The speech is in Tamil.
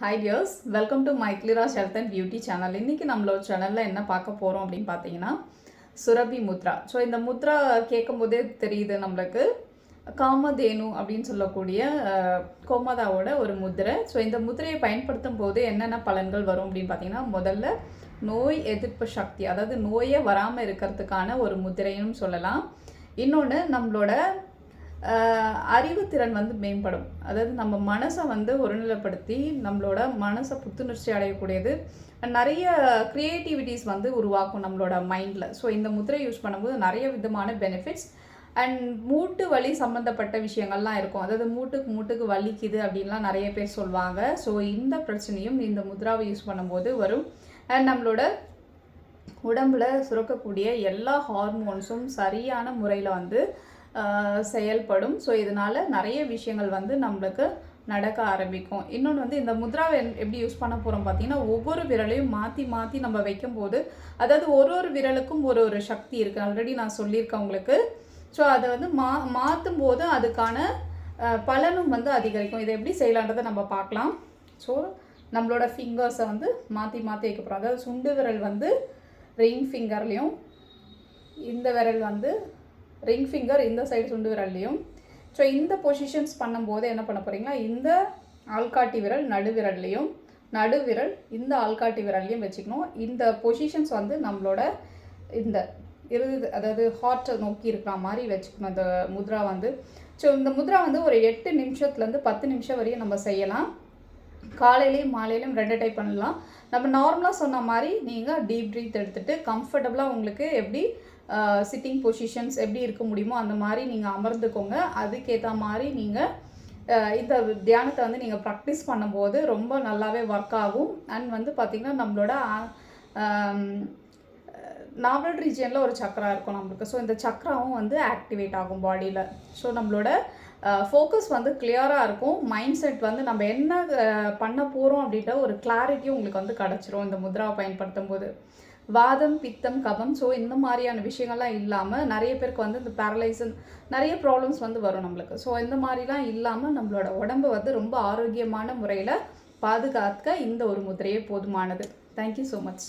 Hi dears welcome to my கிளிராஸ் health and beauty channel இன்றைக்கி நம்மளோட சேனலில் என்ன பார்க்க போகிறோம் அப்படின்னு பார்த்தீங்கன்னா சுரபி முத்ரா. ஸோ இந்த முத்ரா கேட்கும் போதே தெரியுது நம்மளுக்கு. காமதேனு அப்படின்னு சொல்லக்கூடிய கோமதாவோட ஒரு முத்திரை ஸோ இந்த முத்திரையை பயன்படுத்தும் போது என்னென்ன பலன்கள் வரும் அப்படின்னு பார்த்தீங்கன்னா முதல்ல நோய் எதிர்ப்பு சக்தி அதாவது நோயே வராமல் இருக்கிறதுக்கான ஒரு முத்திரைன்னு சொல்லலாம். இன்னொன்று நம்மளோட அறிவுத்திறன் வந்து மேம்படும். அதாவது நம்ம மனசை வந்து ஒருநிலைப்படுத்தி நம்மளோட மனசை புத்துணர்ச்சி அடையக்கூடியது. நிறைய க்ரியேட்டிவிட்டிஸ் வந்து உருவாக்கும் நம்மளோட மைண்டில் ஸோ இந்த முத்திரை யூஸ் பண்ணும்போது நிறைய விதமான பெனிஃபிட்ஸ் அண்ட் மூட்டு வலி சம்மந்தப்பட்ட விஷயங்கள்லாம் இருக்கும். அதாவது மூட்டுக்கு மூட்டுக்கு வலிக்குது அப்படின்லாம் நிறைய பேர் சொல்லுவாங்க ஸோ இந்த பிரச்சனையும் இந்த முத்ராவை யூஸ் பண்ணும்போது வரும். அண்ட் நம்மளோட உடம்பில் சுரக்கக்கூடிய எல்லா ஹார்மோன்ஸும் சரியான முறையில் வந்து செயல்படும். ஸோ இதனால் நிறைய விஷயங்கள் வந்து நம்மளுக்கு நடக்க ஆரம்பிக்கும். இன்னொன்று வந்து இந்த முத்ராவை என்- எப்படி யூஸ் பண்ண போகிறோம் பார்த்தீங்கன்னா ஒவ்வொரு விரலையும் மாற்றி மாற்றி நம்ம வைக்கும்போது அதாவது ஒரு ஒரு விரலுக்கும் ஒரு ஒரு சக்தி இருக்குது ஆல்ரெடி நான் சொல்லியிருக்கேன் உங்களுக்கு. ஸோ அதை வந்து மா மாற்றும் போது அதுக்கான பலனும் வந்து அதிகரிக்கும். இதை எப்படி செய்யலான்றதை நம்ம பார்க்கலாம். ஸோ நம்மளோட ஃபிங்கர்ஸை வந்து மாற்றி மாற்றி வைக்க போகிறோம் அதாவது சுண்டு விரல் வந்து ரிங் ஃபிங்கர்லேயும் இந்த விரல் வந்து ரிங் ஃபிங்கர் இந்த சைடு சுண்டு விரல்லையும். ஸோ இந்த பொசிஷன்ஸ் பண்ணும்போது என்ன பண்ண போகிறீங்கன்னா இந்த ஆள்காட்டி விரல் நடுவிரல்லையும் நடுவிரல் இந்த ஆள்காட்டி விரல்லையும் வச்சுக்கணும். இந்த பொசிஷன்ஸ் வந்து நம்மளோட இந்த இறுதி அதாவது ஹார்ட்டை நோக்கி இருக்கிற மாதிரி வச்சுக்கணும். அந்த முத்ரா வந்து. ஸோ இந்த முத்ரா வந்து ஒரு எட்டு நிமிஷத்துலேருந்து பத்து நிமிஷம் வரையும் நம்ம செய்யலாம். காலையிலையும் மாலையிலையும் ரெண்டு டைப் பண்ணலாம். நம்ம நார்மலாக சொன்ன மாதிரி நீங்கள் டீப் ப்ரீத் எடுத்துகிட்டு கம்ஃபர்டபுளாக உங்களுக்கு எப்படி சிட்டிங் பொசிஷன்ஸ் எப்படி இருக்க முடியுமோ அந்த மாதிரி நீங்கள் அமர்ந்துக்கோங்க. அதுக்கேற்ற மாதிரி நீங்கள் இந்த தியானத்தை வந்து நீங்கள் ப்ராக்டிஸ் பண்ணும்போது ரொம்ப நல்லாவே ஒர்க் ஆகும். அண்ட் வந்து பார்த்திங்கன்னா நம்மளோட நாவல் ரீஜியனில் ஒரு சக்கரா இருக்கும் நம்மளுக்கு. ஸோ இந்த சக்கராவும் வந்து ஆக்டிவேட் ஆகும் பாடியில் ஸோ நம்மளோட ஃபோக்கஸ் வந்து கிளியராக இருக்கும். மைண்ட் செட் வந்து நம்ம என்ன பண்ண போகிறோம் அப்படின்ற ஒரு கிளாரிட்டியும் உங்களுக்கு வந்து கிடச்சிரும் இந்த முத்ராவை பயன்படுத்தும் போது. வாதம் பித்தம் கபம். ஸோ இந்த மாதிரியான விஷயங்கள்லாம் இல்லாமல் நிறைய பேருக்கு வந்து இந்த பேரலைசன் நிறைய ப்ராப்ளம்ஸ் வந்து வரும் நம்மளுக்கு. ஸோ இந்த மாதிரிலாம் இல்லாமல் நம்மளோட உடம்பு வந்து ரொம்ப ஆரோக்கியமான முறையில் பாதுகாக்க இந்த ஒரு முதிரையே போதுமானது. Thank you so much